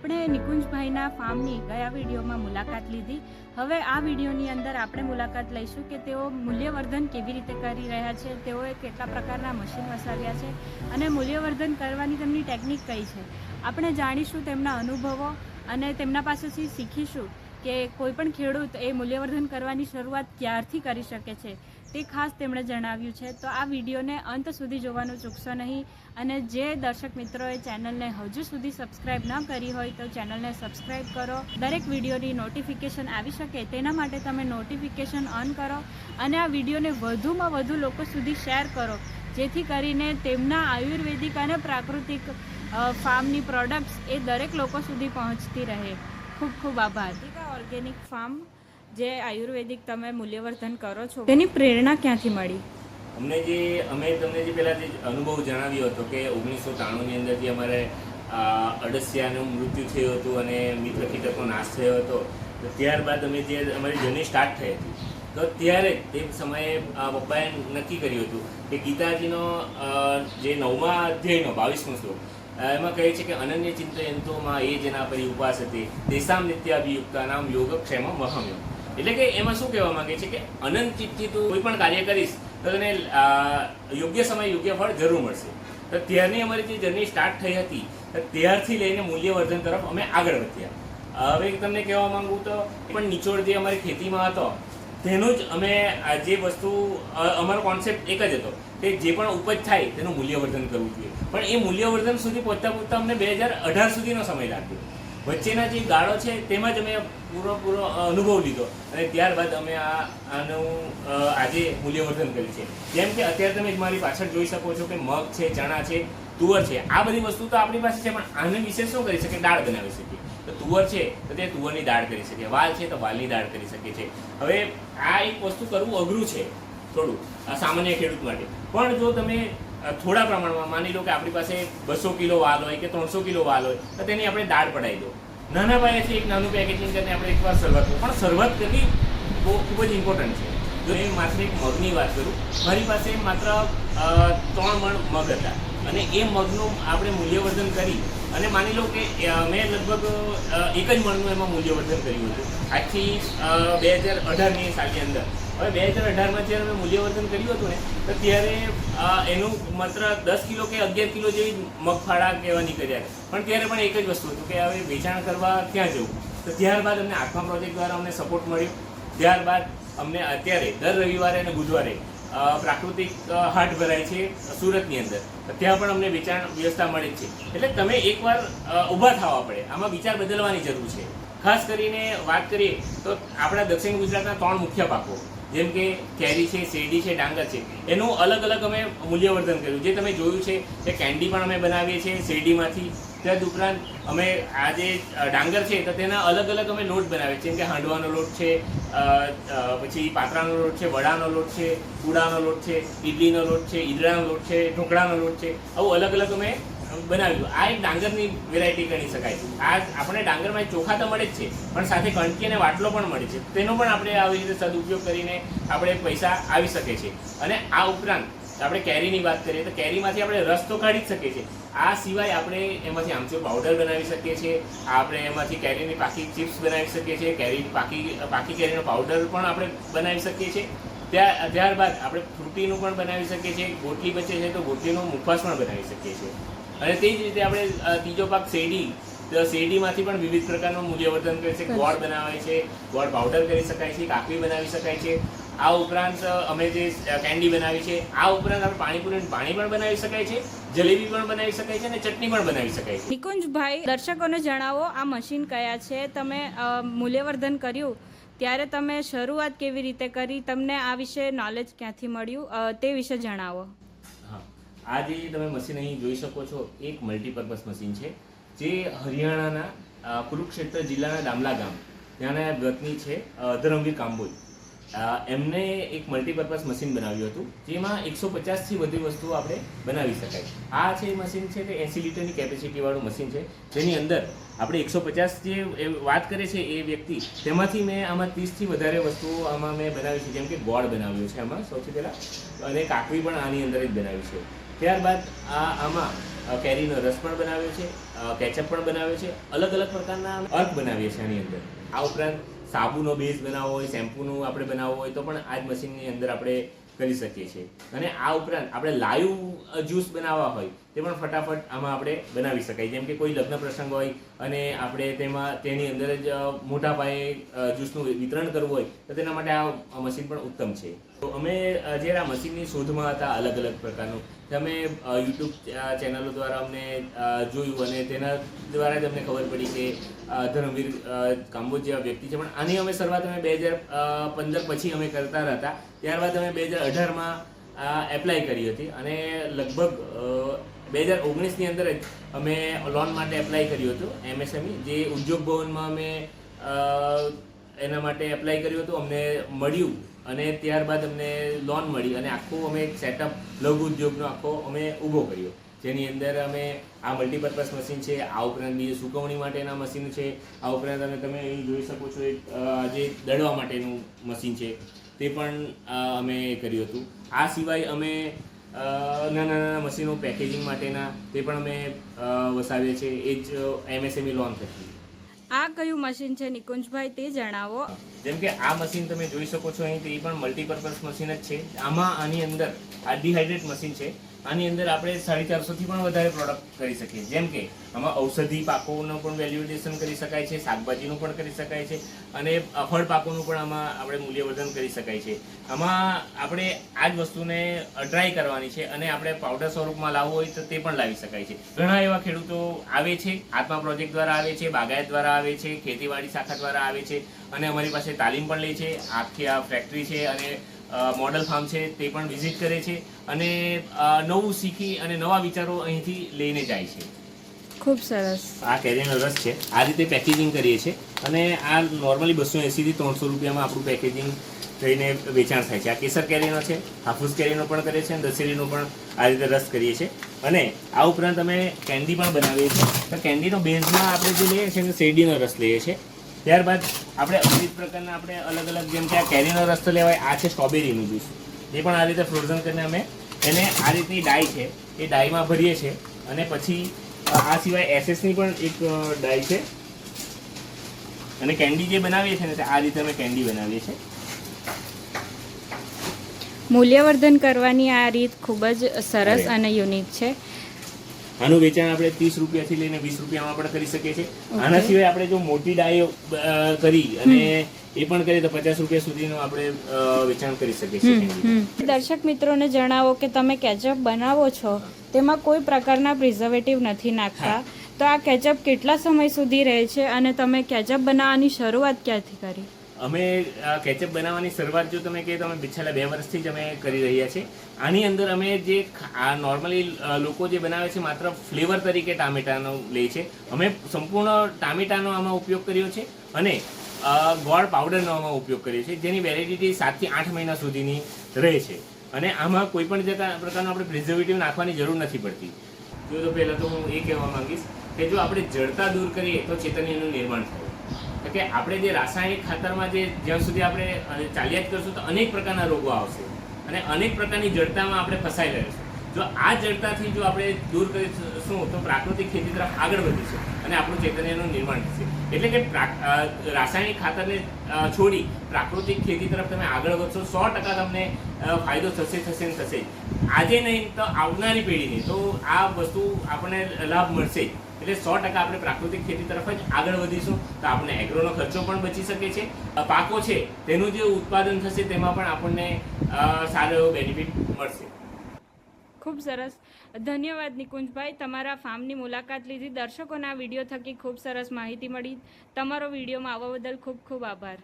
આપણે નિકુંજભાઈના ફાર્મની ગયા વિડીયોમાં મુલાકાત લીધી. હવે આ વિડીયોની અંદર આપણે મુલાકાત લઈશું કે તેઓ મૂલ્યવર્ધન કેવી રીતે કરી રહ્યા છે, તેઓએ કેટલા પ્રકારના મશીન વસાવ્યા છે અને મૂલ્યવર્ધન કરવાની તેમની ટેકનિક કઈ છે. આપણે જાણીશું તેમના અનુભવો અને તેમના પાસેથી શીખીશું કે કોઈ પણ ખેડૂત એ મૂલ્યવર્ધન કરવાની શરૂઆત ક્યારથી કરી શકે છે. તે ખાસ તેમણે જણાવ્યું છે. તો આ વિડીયોને અંત સુધી જોવાનું ચૂકશો નહીં અને જે દર્શક મિત્રોએ ચેનલને હજુ સુધી સબસ્ક્રાઇબ ન કરી હોય તો ચેનલને સબસ્ક્રાઇબ કરો. દરેક વિડીયોની નોટિફિકેશન આવી શકે તેના માટે તમે નોટિફિકેશન ઓન કરો અને આ વિડીયોને વધુમાં વધુ લોકો સુધી શેર કરો. જેથી કરીને તેમના આયુર્વેદિક અને પ્રાકૃતિક ફાર્મની પ્રોડક્ટ્સ એ દરેક લોકો સુધી પહોંચતી રહે. ખૂબ ખૂબ આભાર. ઓર્ગેનિક ફાર્મ જે આયુર્વેદિક તમે મૂલ્યવર્ધન કરો છો, તેની પ્રેરણા ક્યાંથી મળી? અમને જે, અમે તમને જે પેલા જે અનુભવ જણાવ્યો હતો કે ઓગણીસો ત્રાણુંની અંદર અમારે અડસિયાનું મૃત્યુ થયું હતું અને મિત્ર કીટકનો નાશ થયો હતો, તો ત્યારબાદ અમે જે, અમારી જર્ની સ્ટાર્ટ થઈ હતી. તો ત્યારે તે સમયે પપ્પાએ નક્કી કર્યું હતું કે ગીતાજીનો જે નવમા અધ્યાયનો, બાવીસમો શ્લોક એમાં કહે છે કે અનન્ય ચિંતયંતોમાં એ જેના પરી ઉપાસ હતી, તેસામ નિત્યાભિયુક્તા નામ યોગક્ષેમ વહમ્યો એટલે કે એમાં શું કહેવા માંગે છે કે અનંત ચિત્તથી તું કોઈ પણ કાર્ય કરીશ, તો તને યોગ્ય સમય યોગ્ય ફળ જરૂર મળશે. તો ત્યારની અમારી જે જર્ની સ્ટાર્ટ થઈ હતી, તો ત્યારથી લઈને મૂલ્યવર્ધન તરફ અમે આગળ વધ્યા. હવે તમને કહેવા માંગુ તો પણ નિચોડ જે અમારી ખેતીમાં હતો, તેનું જ અમે જે વસ્તુ અમારો કોન્સેપ્ટ એક જ હતો, કે જે પણ ઉપજ થાય તેનું મૂલ્યવર્ધન કરવું જોઈએ. પણ એ મૂલ્યવર્ધન સુધી પહોંચતા પહોંચતા અમને બે હજાર અઢાર સુધીનો સમય લાગ્યો. વચ્ચેના જે ગાળો છે તેમાં જ અમે પૂરો પૂરો અનુભવ લીધો. અને ત્યારબાદ અમે આ આનું આજે મૂલ્યવર્ધન કર્યું છે. જેમ કે અત્યારે તમે મારી પાછળ જોઈ શકો છો કે મગ છે, ચણા છે, તુવર છે. આ બધી વસ્તુ તો આપણી પાસે છે, પણ આને વિશે શું કરી શકે દાળ બનાવી શકીએ. તો તુવર છે, તો તે તુવરની દાળ કરી શકીએ. વાલ છે, તો વાલની દાળ કરી શકીએ છે હવે આ એક વસ્તુ કરવું અઘરું છે થોડું સામાન્ય ખેડૂત માટે. પણ જો તમે થોડા પ્રમાણમાં માની લો કે આપણી પાસે બસો કિલો વાલ હોય કે ત્રણસો કિલો વાલ હોય, તો તેની આપણે દાળ પડાવી દો. નાના પાયાથી એક નાનું પેકેજિંગ કરીને આપણે એકવાર શરૂઆત પણ શરૂઆત કરવી બહુ ખૂબ જ ઇમ્પોર્ટન્ટ છે. જો એ માત્ર એક મગની વાત કરું, મારી પાસે માત્ર ત્રણ મણ મગ હતા. અને એ મગનું આપણે મૂલ્યવર્ધન કરી અને માની લો કે મેં લગભગ એક જ મણનું એમાં મૂલ્યવર્ધન કર્યું હતું. આજથી બે હજાર અઢારની સાલની અંદર. હવે બે હજાર અઢારમાં જ્યારે અમે મૂલ્યવર્ધન કર્યું હતું ને, તો ત્યારે એનું માત્ર દસ કિલો કે અગિયાર કિલો જેવી મગફાળા કહેવાની કર્યા પણ ત્યારે પણ એક જ વસ્તુ હતું કે હવે વેચાણ કરવા ક્યાં જવું? તો ત્યારબાદ અમને આખા પ્રોજેક્ટ દ્વારા અમને સપોર્ટ મળ્યો. ત્યારબાદ અમને અત્યારે, દર રવિવારે અને બુધવારે પ્રાકૃતિક હાટ ભરાય છે સુરતની અંદર. ત્યાં પણ અમને વેચાણ વ્યવસ્થા મળે છે. એટલે તમે એકવાર ઊભા થવા પડે. આમાં વિચાર બદલવાની જરૂર છે. ખાસ કરીને વાત કરીએ તો આપણા દક્ષિણ ગુજરાતના ત્રણ મુખ્ય પાકો. જેમ કે કેરી છે, શેરડી છે, ડાંગર છે. એનું અલગ અલગ અમે મૂલ્યવર્ધન કર્યું. જે તમે જોયું છે કે કેન્ડી પણ અમે બનાવીએ છીએ શેરડીમાંથી. ત્યાર ઉપરાંત અમે આ જે ડાંગર છે, તો તેના અલગ અલગ અમે લોટ બનાવીએ છીએ. કે હાંડવાનો લોટ છે પછી પાત્રાનો લોટ છે, વડાનો લોટ છે કુડાનો લોટ છે ઇડલીનો લોટ છે ઈદડાનો લોટ છે, ઢોકળાનો લોટ છે. આવું અલગ અલગ અમે બનાવ્યું આ એક ડાંગરની વેરાયટી ગણી શકાય. આ આપણે ડાંગરમાં ચોખા તો મળે જ છે, પણ સાથે કણકી અને વાટલો પણ મળે છે. તેનો પણ આપણે આવી રીતે સદુપયોગ કરીને આપણે પૈસા આવી શકે છે. અને આ ઉપરાંત આપણે કેરીની વાત કરીએ, તો કેરીમાંથી આપણે રસ તો કાઢી જ શકીએ છીએ. આ સિવાય આપણે એમાંથી આમચૂર પાવડર બનાવી શકીએ છીએ. આપણે એમાંથી કેરીની પાકી ચિપ્સ બનાવી શકીએ છીએ. કેરી પાકી પાકી કેરીનો પાવડર પણ આપણે બનાવી શકીએ છીએ. ત્યાર ત્યારબાદ આપણે ફ્રૂટીનું પણ બનાવી શકીએ છીએ. ગોટલી બચે છે તો ગોટલીનો મુખવાસ પણ બનાવી શકીએ છીએ. અને તે જ રીતે આપણે ત્રીજો પાક શેરડી. શેરડીમાંથી પણ વિવિધ પ્રકારનું મૂલ્યવર્ધન કરે છે. ગોળ બનાવે છે. ગોળ પાવડર કરી શકાય છે. કાકડી બનાવી શકાય છે. આ ઉપરાંત અમે જે કેન્ડી બનાવી છે આ ઉપરાંત આપણે પાણીપુરીનું પાણી પણ બનાવી શકાય છે. જલેબી પણ બનાવી શકાય છે અને ચટણી પણ બનાવી શકાય છે. નિકુંજભાઈ દર્શકોને જણાવો આ મશીન કયા છે? તમે મૂલ્યવર્ધન કર્યું. ત્યારે તમે શરૂઆત કેવી રીતે કરી? તમને આ વિશે નોલેજ ક્યાંથી મળ્યું? તે વિશે જણાવો. આ જે તમે મશીન અહીં જોઈ શકો છો, એક મલ્ટીપર્પઝ મશીન છે, જે હરિયાણાના કુરુક્ષેત્ર જિલ્લાના ડામલા ગામ ત્યાંના વ્રતની છે ધરમવીર કાંબોજ એમને એક મલ્ટીપર્પઝ મશીન બનાવ્યું હતું, જેમાં એકસો પચાસથી વધુ વસ્તુઓ આપણે બનાવી શકાય. આ છે મશીન છે તે એંસી લીટરની કેપેસિટીવાળું મશીન છે, જેની અંદર આપણે એકસો પચાસ જે વાત કરે છે એ વ્યક્તિ, તેમાંથી મેં આમાં ત્રીસથી વધારે વસ્તુઓ આમાં મેં બનાવી છે, જેમ કે ગોળ બનાવ્યો છે આમાં, સૌથી પહેલાં. અને કાકડી પણ આની અંદર જ બનાવી છે. ત્યારબાદ આ આમાં કેરીનો રસ પણ બનાવ્યો છે કેચઅપ પણ બનાવ્યો છે, અલગ અલગ પ્રકારના અર્ક બનાવીએ છીએ આની અંદર. આ ઉપરાંત સાબુનો બેઝ બનાવવો હોય શેમ્પૂનું આપણે બનાવવું હોય તો પણ આ જ મશીનની અંદર આપણે કરી શકીએ છીએ. અને આ ઉપરાંત આપણે લાઈવ જ્યુસ બનાવવા હોય તે પણ ફટાફટ આમાં આપણે બનાવી શકાય. જેમ કે કોઈ લગ્ન પ્રસંગ હોય અને આપણે તેમાં, તેની અંદર જ મોટા પાયે જ્યુસનું વિતરણ કરવું હોય, તો તેના માટે આ મશીન પણ ઉત્તમ છે. તો અમે જ્યારે આ મશીનની શોધમાં હતા અલગ અલગ પ્રકારનું તમે યુટ્યુબ ચેનલો દ્વારા અમને જોયું અને તેના દ્વારા જ અમને ખબર પડી કે ધર્મવીર જેવા વ્યક્તિ છે. પણ આની અમે શરૂઆત અમે બે હજાર પંદર પછી અમે કરતા હતા ત્યારબાદ અમે બે હજાર અઢારમાં એપ્લાય કરી હતી. અને લગભગ બે હજાર ઓગણીસની અંદર જ અમે લોન માટે એપ્લાય કર્યું હતું એમએસએમઈ જે ઉદ્યોગ ભવનમાં અમે એના માટે એપ્લાય કર્યું હતું, અમને મળ્યું. અને ત્યારબાદ અમને લોન મળી અને આખું અમે સેટઅપ લઘુ ઉદ્યોગનો આખો અમે ઊભો કર્યો. જેની અંદર અમે આ મલ્ટીપર્પઝ મશીન છે આ ઉપરાંત બીજું સુકવણી માટેના મશીન છે આ ઉપરાંત અમે તમે અહીં જોઈ શકો છો એક જે દળવા માટેનું મશીન છે તે પણ અમે કર્યું હતું. આ સિવાય અમે નાના નાના મશીનો પેકેજિંગ માટેના તે પણ અમે વસાવીએ છીએ. એ જ એમએસએમઈ લોન થકી આ કયું મશીન છે નિકુંજભાઈ તે જણાવો. જેમ કે આ મશીન તમે જોઈ શકો છો અહીં તે પણ મલ્ટીપર્પઝ મશીન જ છે. આમાં આની અંદર આ ડિહાઇડ્રેટ મશીન છે. આની અંદર આપણે સાડી ચારસોથી પણ વધારે પ્રોડક્ટ કરી શકીએ. જેમ કે, આમાં ઔષધિ પાકોનું પણ વેલ્યુએશન કરી શકાય છે, શાકભાજીનું પણ કરી શકાય છે, અને ફળ પાકોનું પણ આમાં આપણે મૂલ્યવર્ધન કરી શકાય છે. આમાં આપણે આ જ વસ્તુને ડ્રાય કરવાની છે અને આપણે પાવડર સ્વરૂપમાં લાવવું હોય તો તે પણ લાવી શકાય છે. ઘણા એવા ખેડૂતો આવે છે આત્મા પ્રોજેક્ટ દ્વારા આવે છે, બાગાયત દ્વારા આવે છે, ખેતીવાડી શાખા દ્વારા આવે છે, અને અમારી પાસે તાલીમ પણ લે છે. આખી આ ફેક્ટરી છે અને મોડલ ફાર્મ છે તે પણ વિઝિટ કરે છે અને નવું શીખી અને નવા વિચારો અહીંથી લઈને જાય છે. ખૂબ સરસ. આ કેરીનો રસ છે. આ રીતે પેકેજિંગ કરીએ છીએ અને આ નોર્મલી બસો એંસીથી ત્રણસો રૂપિયામાં આપણું પેકેજિંગ થઈને વેચાણ થાય છે. આ કેસર કેરીનો છે હાફૂસ કેરીનો પણ કરીએ છીએ અને દશેરીનો પણ આ રીતે રસ કરીએ છીએ. અને આ ઉપરાંત અમે કેન્ડી પણ બનાવીએ છીએ. તો કેન્ડીનો બેઝમાં આપણે જે લઈએ છીએ શેરડીનો રસ લઈએ છીએ. ત્યારબાદ આપણે વિવિધ પ્રકારના આપણે અલગ અલગ જેમ કે આ કેરીનો રસ્તો લેવાય આ છે સ્ટ્રોબેરીનું જ્યુસ. એ પણ આ રીતે ફ્રોઝન કરીને અમે એને આ રીતની ડાય છે એ ડાયમાં ભરીએ છીએ અને પછી આ સિવાય એસએસની પણ એક ડાય છે. અને કેન્ડી જે બનાવીએ છીએ ને આ રીતે અમે કેન્ડી બનાવીએ છીએ. મૂલ્યવર્ધન કરવાની આ રીત ખૂબ જ સરસ અને યુનિક છે. આનું વેચાણ આપણે ત્રીસ રૂપિયાથી લઈને વીસ રૂપિયામાં પણ કરી શકીએ છીએ. આના સિવાય આપણે જો મોટી ડાયો કરી અને એ પણ કરીએ તો પચાસ રૂપિયા સુધીનું આપણે વેચાણ કરી શકીએ છીએ દર્શક મિત્રોને જણાવો કે તમે કેચઅપ બનાવો છો તેમાં કોઈ પ્રકારના પ્રિઝર્વેટિવ નથી નાખતા. તો આ કેચઅપ કેટલા સમય સુધી રહે છે અને તમે કેચઅપ બનાવવાની શરૂઆત ક્યાંથી કરી? અમે કેચઅપ બનાવવાની શરૂઆત જો તમે કહે તો અમે છેલ્લા બે વર્ષથી જ અમે કરી રહ્યા છીએ. આની અંદર અમે જે આ નોર્મલી લોકો જે બનાવે છે માત્ર ફ્લેવર તરીકે ટામેટાનો લે છે. અમે સંપૂર્ણ ટામેટાનો આમાં ઉપયોગ કર્યો છે અને ગોળ પાવડરનો આમાં ઉપયોગ કર્યો છે, જેની વેલિડિટી સાતથી આઠ મહિના સુધીની રહે છે. અને આમાં કોઈ પણ પ્રકારનો આપણે પ્રિઝર્વેટિવ નાખવાની જરૂર નથી પડતી. જો તો પહેલાં તો હું એ કહેવા માંગીશ કે જો આપણે જડતા દૂર કરીએ તો ચેતનીનું નિર્માણ થાય. કે આપણે જે રાસાયણિક ખાતરમાં જે જ્યાં સુધી આપણે ચાલ્યા જ કરશું તો અનેક પ્રકારના રોગો આવશે. અને અનેક પ્રકારની જડતામાં આપણે ફસાઈ રહીશું જો આ જડતાથી જો આપણે દૂર કરીશું તો પ્રાકૃતિક ખેતી તરફ આગળ વધીશું અને આપણું ચૈતન્યનું નિર્માણ થશે. એટલે કે રાસાયણિક ખાતરને છોડી પ્રાકૃતિક ખેતી તરફ તમે આગળ વધશો, સો ટકા તમને ફાયદો થશે થશે ને થશે આજે નહીં તો આવનારી પેઢીને તો આ વસ્તુ આપણને લાભ મળશે એટલે સો ટકા આપણે પ્રાકૃતિક ખેતી તરફ જ આગળ વધીશું, તો આપણને એગ્રોનો ખર્ચો પણ બચી શકે છે. પાકો છે, તેનું જે ઉત્પાદન થશે તેમાં પણ આપણને સારો એવો બેનિફિટ મળશે. ખૂબ સરસ. ધન્યવાદ નિકુંજભાઈ. તમારા ફાર્મની મુલાકાત લીધી. દર્શકોના વીડિયો થકી ખૂબ સરસ માહિતી મળી. તમારો વિડીયોમાં આવવા બદલ ખૂબ ખૂબ આભાર.